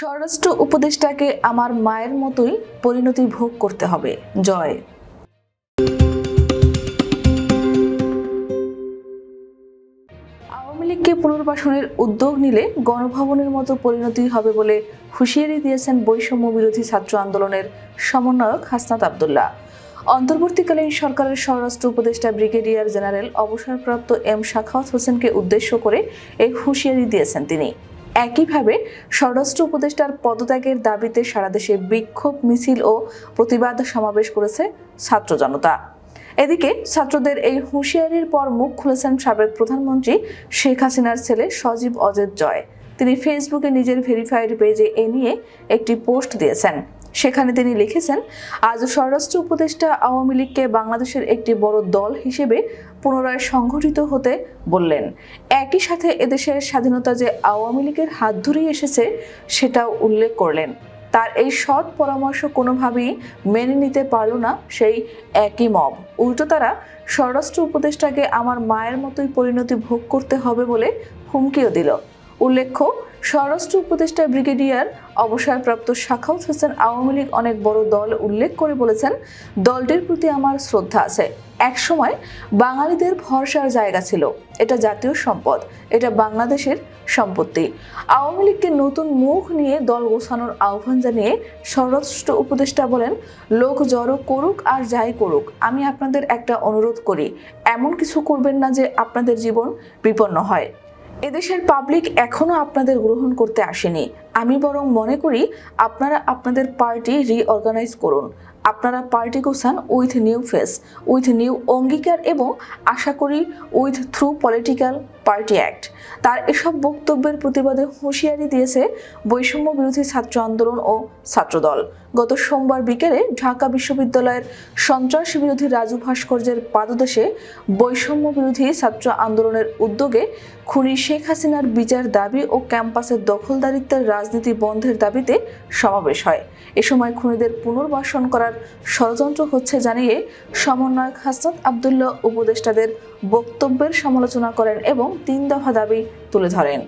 স্বরাষ্ট্র উপদেষ্টাকে আমার মায়ের মতোই পরিণতি ভোগ করতে হবে। জয়। আওয়ামী লীগকে পুনর্বাসনের উদ্যোগ নিলে গণভবনের মতো পরিণতি হবে বলে হুঁশিয়ারি দিয়েছেন বৈষম্য বিরোধী ছাত্র আন্দোলনের সমন্বয়ক হাসনাত আবদুল্লাহ। অন্তর্বর্তীকালীন সরকারের স্বরাষ্ট্র উপদেষ্টা ব্রিগেডিয়ার জেনারেল অবসরপ্রাপ্ত এম শাখাওয়াত হোসেনকে উদ্দেশ্য করে এই হুঁশিয়ারি দিয়েছেন তিনি। একইভাবে স্বরাষ্ট্র উপদেষ্টার পদত্যাগের দাবিতে সারা দেশে বিক্ষোভ মিছিল ও প্রতিবাদ সমাবেশ করেছে ছাত্র জনতা। এদিকে ছাত্রদের এই হুঁশিয়ারির পর মুখ খুলেছেন সাবেক প্রধানমন্ত্রী শেখ হাসিনার ছেলে সজীব অজেদ জয়। তিনি ফেসবুকে নিজের ভেরিফাইড পেজে এ নিয়ে একটি পোস্ট দিয়েছেন। সেখানে তিনি লিখেছেন, আজ স্বরাষ্ট্র উপদেষ্টা আওয়ামী লীগকে বাংলাদেশের একটি বড় দল হিসেবে পুনরায় সংগঠিত হতে বললেন। একই সাথে এদেশের স্বাধীনতা যে আওয়ামী লীগের হাত ধরেই এসেছে, সেটাও উল্লেখ করলেন। তার এই সৎ পরামর্শ কোনোভাবেই মেনে নিতে পারল না সেই একই মব। উল্টো তারা, স্বরাষ্ট্র উপদেষ্টাকে আমার মায়ের মতোই পরিণতি ভোগ করতে হবে বলে হুমকিও দিল। উল্লেখ্য, স্বরাষ্ট্র উপদেষ্টা ব্রিগেডিয়ার অবসরপ্রাপ্ত শাখাউত হোসেন আওয়ামী লীগ অনেক বড় দল উল্লেখ করে বলেছেন, দলটির প্রতি আমার শ্রদ্ধা আছে। একসময় বাঙালিদের ভরসার জায়গা ছিল। এটা জাতীয় সম্পদ, এটা বাংলাদেশের সম্পত্তি। আওয়ামী লীগকে নতুন মুখ নিয়ে দল গোছানোর আহ্বান জানিয়ে স্বরাষ্ট্র উপদেষ্টা বলেন, লোক জড়ো করুক আর যাই করুক, আমি আপনাদের একটা অনুরোধ করি। এমন কিছু করবেন না যে আপনাদের জীবন বিপন্ন হয়। এদেশের পাবলিক এখনও আপনাদের গ্রহণ করতে আসেনি। আমি বরং মনে করি আপনারা আপনাদের পার্টি রিঅর্গানাইজ করুন। আপনারা party গোছান with new face with new অঙ্গীকার এবং আশা করি with through political party act তার এসব বক্তব্যের প্রতিবাদে হুঁশিয়ারি দিয়েছে বৈষম্য বিরোধী ছাত্র আন্দোলন ও ছাত্রদল। গত সোমবার বিকেলে ঢাকা বিশ্ববিদ্যালয়ের সন্ত্রাস বিরোধী রাজু ভাস্কর্যের পাদদেশে বৈষম্য বিরোধী ছাত্র আন্দোলনের উদ্যোগে খুনি শেখ হাসিনার বিচার দাবি ও ক্যাম্পাসের দখলদারিত্বের রাজনীতি বন্ধের দাবিতে সমাবেশ হয়। এ সময় খুনিদের পুনর্বাসন করার ষড়যন্ত্র হচ্ছে জানিয়ে সমন্বয়ক হাসনাত আবদুল্লাহ উপদেষ্টাদের বক্তব্যের সমালোচনা করেন এবং তিন দফা দাবি তুলে ধরেন।